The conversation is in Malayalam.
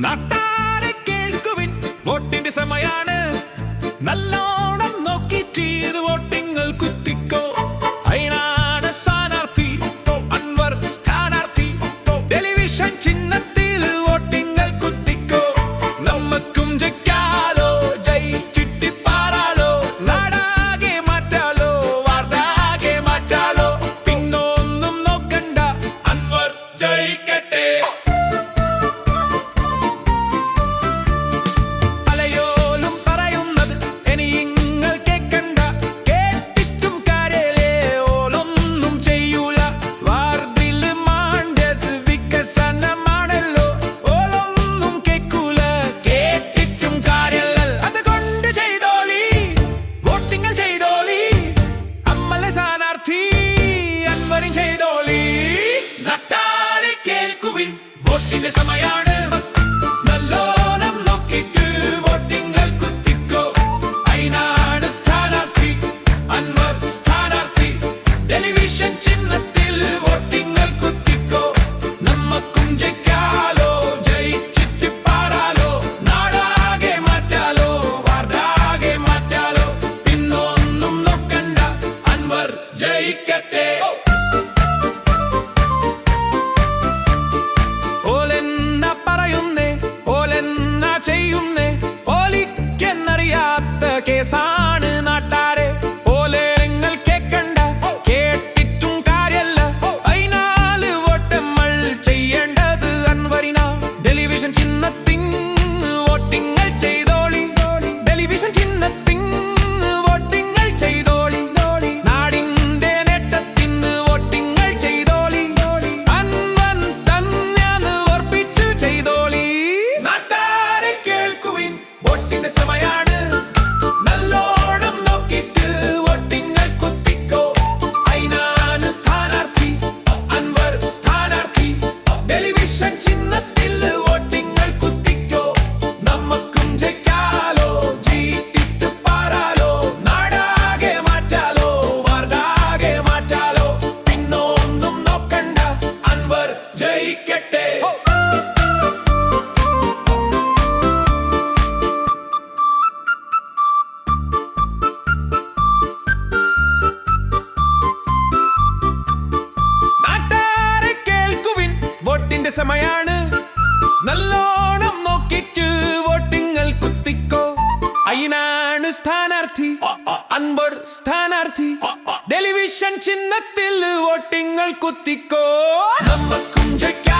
നാട്ടാരെ കേൾക്കുവിൻ. വോട്ടിന്റെ സമയാണ്. നല്ലോണം ಒಟ್ಟಿನ ಸಮಯ சின்னத்தில் സമയാണ്. നല്ലോണം നോക്കിട്ട് വോട്ടിങ്ങൾ കുത്തിക്കോ. അയിനാണ് സ്ഥാനാർത്ഥി അൻപർ സ്ഥാനാർത്ഥി. ടെലിവിഷൻ ചിഹ്നത്തിൽ വോട്ടിങ്ങൾ കുത്തിക്കോ. നമുക്കും ജയിക്കാം.